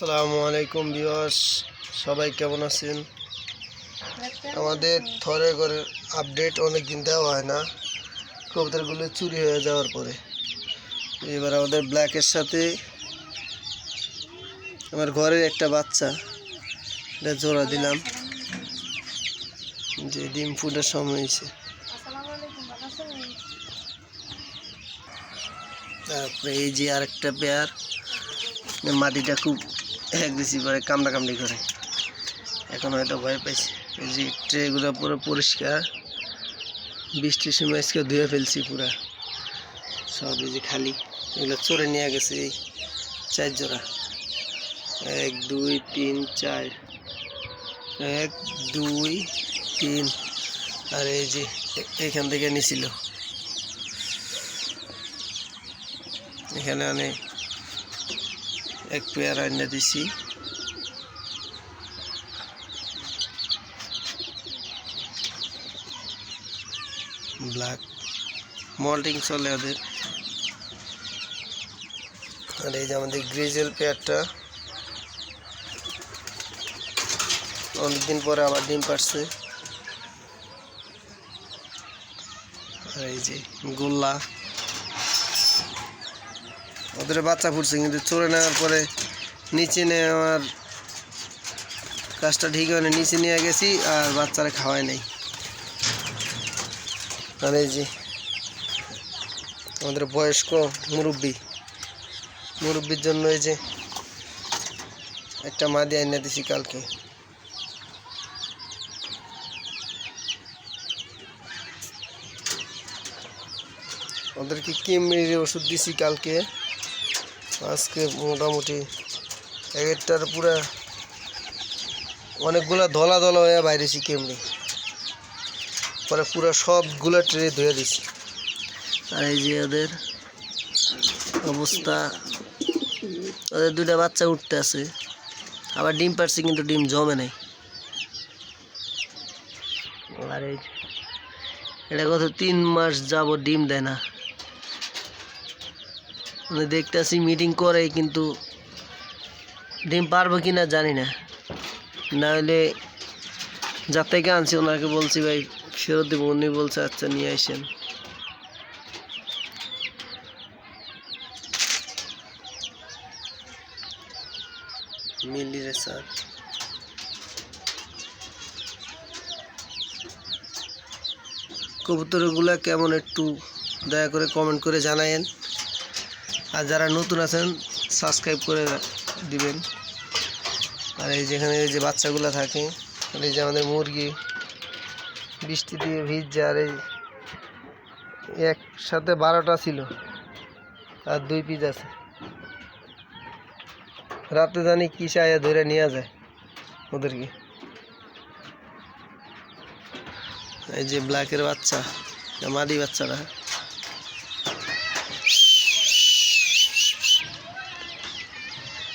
আসসালামু আলাইকুম বিওয়াস সবাই কেমন আছেন? আমাদের থরে করে আপডেট অনেক দিন দেওয়া হয় না। কবুতরগুলো চুরি হয়ে যাওয়ার পরে। এবার আমাদের ব্ল্যাকের সাথে আমার ঘরের একটা বাচ্চা, এটা জোড়া দিলাম। যে ডিম ফুটার সময় হয়েছে। তারপরে এই যে আরেকটা পেয়ার মাটিটা খুব অ্যাগ্রেসিভ করে কামড়া কামড়ি করে। এখন হয়তো ভয় পাইছে। যে ট্রেগুলো পুরো পরিষ্কার। বৃষ্টির সময় আজকে ধুয়ে ফেলছি পুরা। সব যে খালি। এগুলো চড়ে নিয়ে গেছে এই চার জোড়া। এক, দুই, তিন, চার। এক, দুই, তিন। আর এই যে এখান থেকে নিছিল। এখানে অনেক এক পেয়ার আইনা দিছি। ব্ল্যাক। মল্টিং চলে ওদের। আর এই যে আমাদের গ্রিজেল পেয়ারটা। অনেকদিন পরে আবার ডিম পারছে আর এই যে গোল্লা। ওদের বাচ্চা ফুটছে, কিন্তু চড়ে নেওয়ার পরে নিচে নেওয়ার কাজটা ঠিক হয়নি। নিচে নিয়ে গেছি আর বাচ্চারা খাওয়াই নাই। আর এই যে আমাদের বয়স্ক মুরব্বী, মুরব্বীর জন্য এই যে একটা মাদি আইনা দিছি কালকে। ওদেরকে কি কিমির ওষুধ দিছি কালকে? আজকে মোটামুটি এক একটার পুরা অনেকগুলা ধলা ধলা হয়ে বাইরেছি কেমনি। পরে পুরো সবগুলো ট্রে ধুয়ে দিছি। আর এই যে ওদের অবস্থা, ওদের দুইটা বাচ্চা উঠতে আছে। আবার ডিম পারছে কিন্তু ডিম জমে নাই। আর এই এটা কত তিন মাস যাব ডিম দেয় না। দেখতেছি মিটিং করে কিন্তু ডিম পারব কি না জানি না। না হলে যার থেকে আনছি ওনাকে বলছি, ভাই, ফেরত দেবো। উনি বলছে আচ্ছা নিয়ে আসেন। মিলি রে স্যার। কবুতরগুলো কেমন একটু দয়া করে কমেন্ট করে জানায়েন। আর যারা নতুন আছেন সাবস্ক্রাইব করে দিবেন। আর এই যেখানে এই যে বাচ্চাগুলো থাকে, আর এই যে আমাদের মুরগি, বৃষ্টি দিয়ে ভিজছে, আর এই একসাথে বারোটা ছিল, আর দুই পিস আছে। রাতে জানি কি চাইয়া ধরে নিয়ে যায় ওদেরকে। এই যে ব্ল্যাকের বাচ্চা, মাদি বাচ্চারা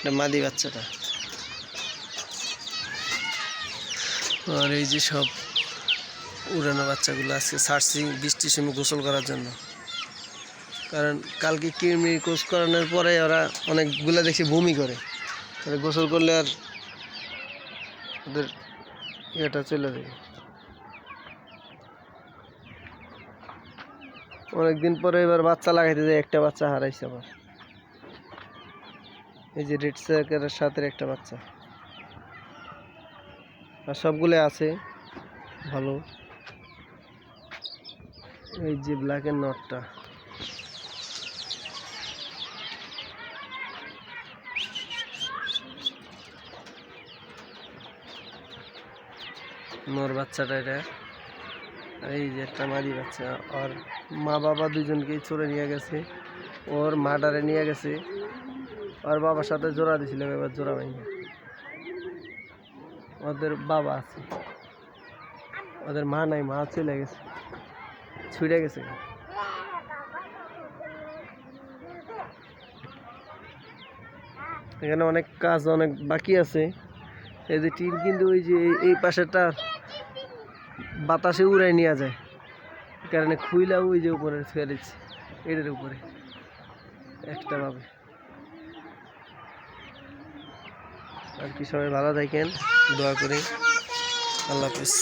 এটা মাদি বাচ্চাটা। আর এই যে সব উড়ানো বাচ্চাগুলো আজকে ছাড়ছি বৃষ্টির সময় গোসল করার জন্য। কারণ কালকে কৃমি কোচ করানোর পরে ওরা অনেকগুলো দেখি বমি করে। তাহলে গোসল করলে আর ওদের ইয়েটা চলে যাবে। অনেকদিন পরে এবার বাচ্চা লাগাইতে যায়, একটা বাচ্চা হারাইছে আবার। এই যে রেড সার্কের সাথে একটা বাচ্চা। আর সবগুলো আছে, ভালো। এই যে ব্ল্যাকের নটটা মোর বাচ্চাটা এটা। এই যে একটা মাদি বাচ্চা। আর মা বাবা দুজনকেই চড়ে নিয়ে গেছে। ওর মাডারে নিয়ে গেছে। আর বাবার সাথে জোড়া দিছিল এবার জোড়া ভাঙে ওদের বাবা আছে। ওদের মা নাই, মা চলে গেছে। ছুটে গেছে। এখানে অনেক কাজ অনেক বাকি আছে। এই যে টিন কিন্তু ওই যে এই- পাশেরটা বাতাসে উড়াই নেওয়া যায়। কারণে খুইলা ওই যে উপরে ফেলেছি এটার উপরে। একটা পাবে আর কি সবাই ভালো থাকেন দোয়া করি। আল্লাহ হাফিজ।